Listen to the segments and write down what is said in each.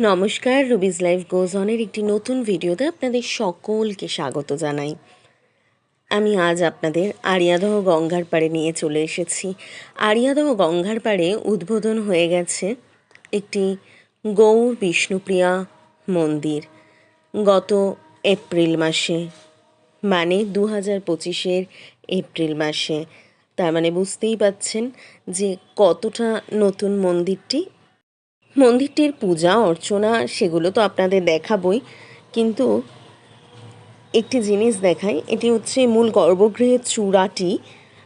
নমস্কার, Ruby's life goes অনের একটি নতুন ভিডিওতে আপনাদের সকলকে স্বাগত জানাই। আমি আজ আপনাদের আরিয়াদহ গঙ্গার পাড়ে নিয়ে চলে এসেছি। আরিয়াদহ গঙ্গার পাড়ে উদ্বোধন হয়ে গেছে একটি গৌর বিষ্ণুপ্রিয়া মন্দির। গত এপ্রিল মাসে মানে দু হাজার পঁচিশের এপ্রিল মাসে। তার মানে বুঝতেই পাচ্ছেন যে কতটা নতুন মন্দিরটি মন্দিরটির পূজা, অর্চনা, সেগুলো তো আপনাদের দেখাবই। কিন্তু একটি জিনিস দেখাই, এটি হচ্ছে মূল গর্ভগৃহের চূড়াটি।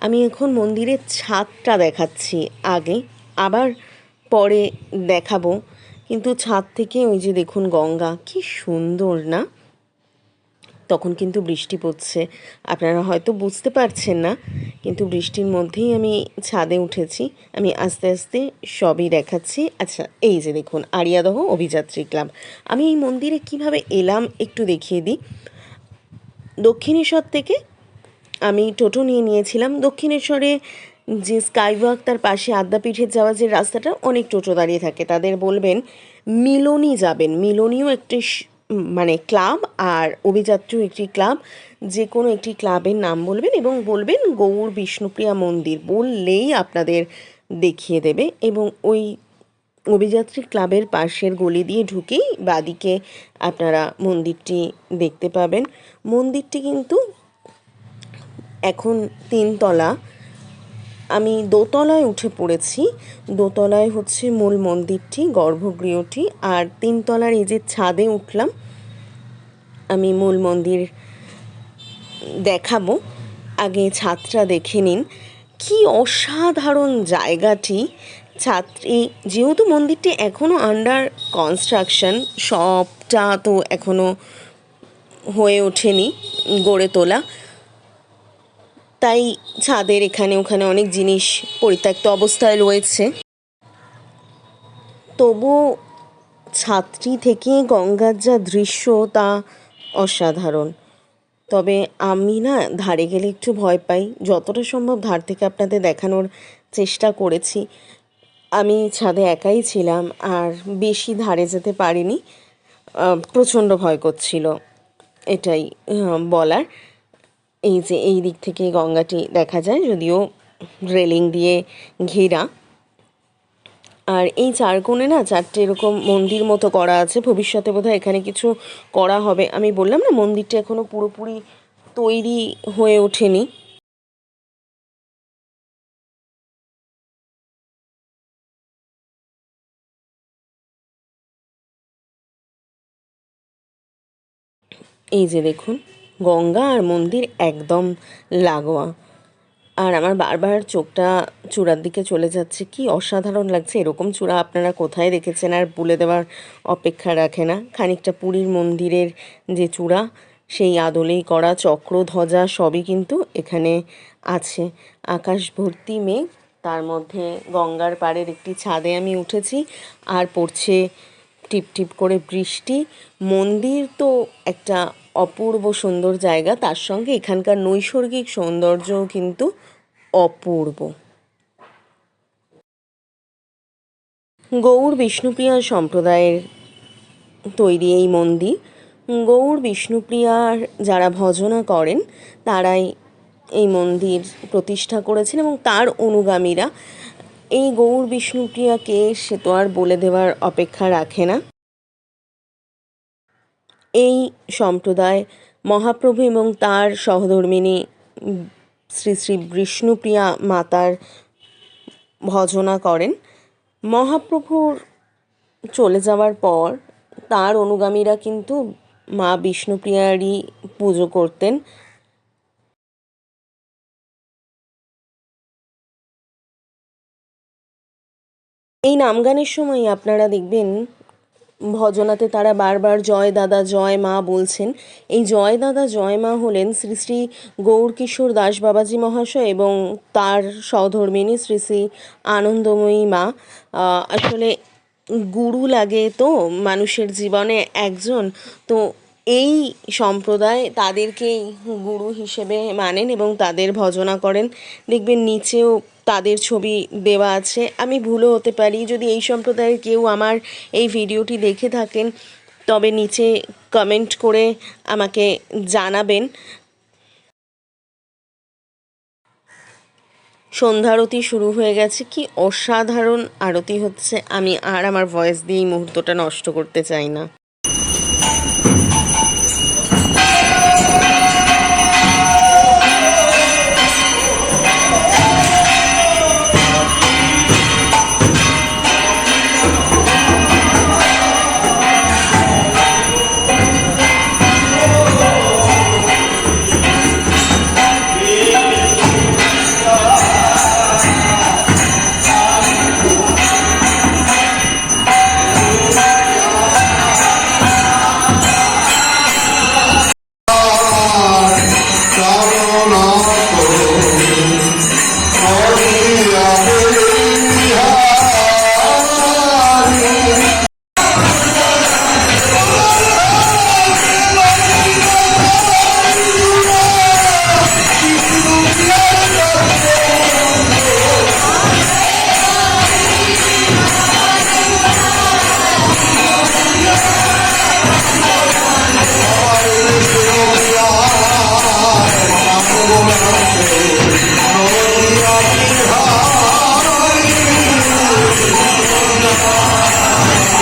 আমি এখন মন্দিরের ছাদটা দেখাচ্ছি আগে, আবার পরে দেখাবো। কিন্তু ছাদ থেকে ওই যে দেখুন গঙ্গা, কি সুন্দর না? তখন কিন্তু বৃষ্টি পড়ছে। আপনারা হয়তো বুঝতে পারছেন না, কিন্তু বৃষ্টির মধ্যেই আমি ছাদে উঠেছি। আমি আস্তে আস্তে সবই দেখাচ্ছি। আচ্ছা এই যে দেখুন, আরিয়াদহ অভিযাত্রী ক্লাব। আমি এই মন্দিরে কীভাবে এলাম একটু দেখিয়ে দিই। দক্ষিণেশ্বর থেকে আমি টোটো নিয়ে নিয়েছিলাম। দক্ষিণেশ্বরে যে স্কাইওয়াক, তার পাশে আদ্যাপীঠের যাওয়ার যে রাস্তাটা, অনেক টোটো দাঁড়িয়ে থাকে। তাদের বলবেন, মিলনই যাবেন। মিলনীয় একটি মানে ক্লাব আর অভিযাত্রী একটি ক্লাব, যে কোনো একটি ক্লাবের নাম বলবেন এবং বলবেন গৌর বিষ্ণুপ্রিয়া মন্দির বললেই আপনাদের দেখিয়ে দেবে এবং ওই অভিযাত্রী ক্লাবের পাশের গলি দিয়ে ঢুকেই বাদিকে আপনারা মন্দিরটি দেখতে পাবেন। মন্দিরটি কিন্তু এখন তিনতলা। আমি দোতলায় উঠে পড়েছি। দোতলায় হচ্ছে মূল মন্দিরটি, গর্ভগৃহটি, আর তিনতলার এই যে ছাদে উঠলাম আমি মূল মন্দির দেখাবো। আগে ছাদটা দেখে নিন। কি অসাধারণ জায়গাটি। ছাত্রী, যেহেতু মন্দিরটি এখনও আন্ডার কনস্ট্রাকশন সবটা তো এখনও হয়ে ওঠেনি, গড়ে তোলা। তাই ছাদের এখানে ওখানে অনেক জিনিস পরিত্যক্ত অবস্থায় রয়েছে। তবু ছাত্রী থেকে গঙ্গার যা দৃশ্য, তা অসাধারণ। তবে আমি না ধারে গেলে একটু ভয় পাই। যতটা সম্ভব ধার থেকে আপনাদের দেখানোর চেষ্টা করেছি। আমি ছাদে একাই ছিলাম আর বেশি ধারে যেতে পারিনি। প্রচণ্ড ভয় করছিল। এটাই বলার। এই যে এই দিক থেকে গঙ্গাটি দেখা যায়, যদিও রেলিং দিয়ে ঘেরা। আর এই চার কোণে না চারটে এরকম মন্দির মতো করা আছে। ভবিষ্যতে বোধহয় এখানে কিছু করা হবে। আমি বললাম না, মন্দিরটা এখনও পুরোপুরি তৈরি হয়ে ওঠেনি। এই যে দেখুন, গঙ্গা আর মন্দির একদম লাগোয়া। আর আমার বারবার চোখটা চূড়ার দিকে চলে যাচ্ছে, কি অসাধারণ লাগছে। এরকম চূড়া আপনারা কোথায় দেখেছেন আর বলে দেওয়ার অপেক্ষা রাখে না। খানিকটা পুরীর মন্দিরের যে চূড়া, সেই আদলেই করা, চক্র, ধ্বজা সবই কিন্তু এখানে আছে। আকাশ ভর্তি মেঘ, তার মধ্যে গঙ্গার পাড়ের একটি ছাদে আমি উঠেছি আর পড়ছে টিপ টিপ করে বৃষ্টি। মন্দির তো একটা অপূর্ব সুন্দর জায়গা। তার সঙ্গে এখানকার নৈসর্গিক সৌন্দর্যও কিন্তু অপূর্ব। গৌড় বিষ্ণুপ্রিয়া সম্প্রদায়ের তৈরি এই মন্দির। গৌড় বিষ্ণুপ্রিয়ার যারা ভজনা করেন, তারাই এই মন্দির প্রতিষ্ঠা করেছেন এবং তার অনুগামীরা এই গৌড় বিষ্ণুপ্রিয়াকে সে তো আর বলে দেওয়ার অপেক্ষা রাখে না। এই সম্প্রদায় মহাপ্রভু এবং তার সহধর্মিনী শ্রী শ্রী বিষ্ণুপ্রিয়া মাতার ভজনা করেন। মহাপ্রভুর চলে যাওয়ার পর তার অনুগামীরা কিন্তু মা বিষ্ণুপ্রিয়ারই পুজো করতেন। এই নামগানের সময় আপনারা দেখবেন ভজনাতে তারা বারবার জয় দাদা, জয় মা বলছেন। এই জয় দাদা, জয় মা হলেন শ্রী শ্রী গৌরকিশোর দাস বাবাজি মহাশয় এবং তার সহধর্মিনী শ্রী শ্রী আনন্দময়ী মা। আসলে গুরু লাগে তো মানুষের জীবনে একজন। তো এই সম্প্রদায় তাদেরকেই গুরু হিসেবে মানেন এবং তাদের ভজনা করেন। দেখবেন নিচেও তাদের ছবি দেওয়া আছে। আমি ভুলও হতে পারি। যদি এই সম্প্রদায়ের কেউ আমার এই ভিডিওটি দেখে থাকেন, তবে নিচে কমেন্ট করে আমাকে জানাবেন। সন্ধ্যা আরতি শুরু হয়ে গেছে। কি অসাধারণ আরতি হচ্ছে। আমি আর আমার ভয়েস দিয়ে এই মুহূর্তটা নষ্ট করতে চাই না। Yeah.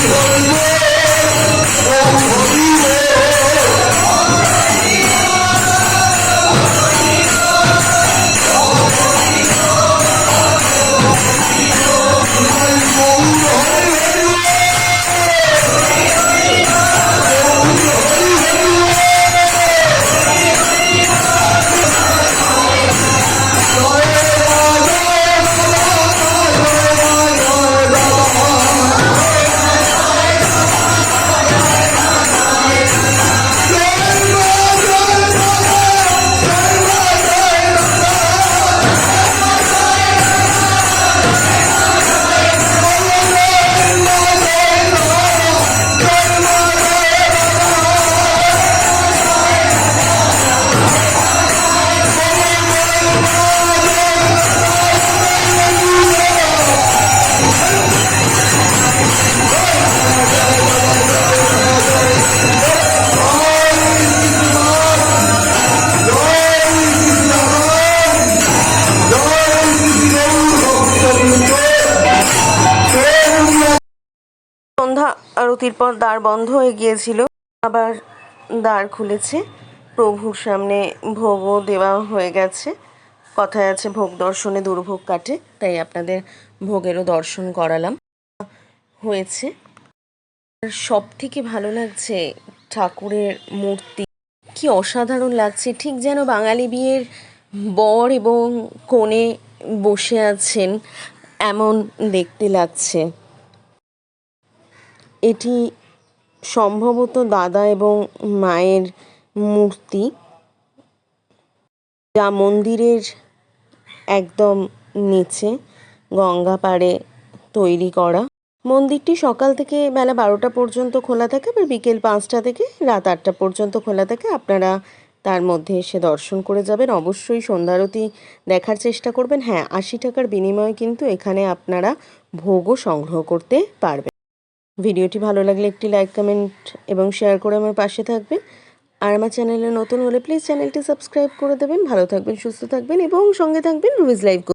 Hollywood. আরতির পর দ্বার বন্ধ হয়ে গিয়েছিল। আবার দ্বার খুলেছে। প্রভুর সামনে ভোগও দেওয়া হয়ে গেছে। কথায় আছে, ভোগ দর্শনে দুর্ভোগ কাটে। তাই আপনাদের ভোগেরও দর্শন করালাম। হয়েছে। সব থেকে ভালো লাগছে ঠাকুরের মূর্তি। কি অসাধারণ লাগছে। ঠিক যেন বাঙালি বিয়ের বর এবং কনে বসে আছেন, এমন দেখতে লাগছে। এটি সম্ভবত দাদা এবং মায়ের মূর্তি, যা মন্দিরের একদম নিচে গঙ্গা পাড়ে তৈরি করা। মন্দিরটি সকাল থেকে বেলা বারোটা পর্যন্ত খোলা থাকে আবার বিকেল পাঁচটা থেকে রাত আটটা পর্যন্ত খোলা থাকে। আপনারা তার মধ্যে এসে দর্শন করে যাবেন। অবশ্যই সন্ধ্যারতি দেখার চেষ্টা করবেন। হ্যাঁ আশি টাকার বিনিময়ে কিন্তু এখানে আপনারা ভোগও সংগ্রহ করতে পারবেন। ভিডিওটি ভালো লাগলে একটি লাইক কমেন্ট এবং শেয়ার করে আমার পাশে থাকবেন। আর আমার চ্যানেলে নতুন হলে প্লিজ চ্যানেলটি সাবস্ক্রাইব করে দেবেন। ভালো থাকবেন, সুস্থ থাকবেন এবং সঙ্গে থাকবেন রুইজ লাইভ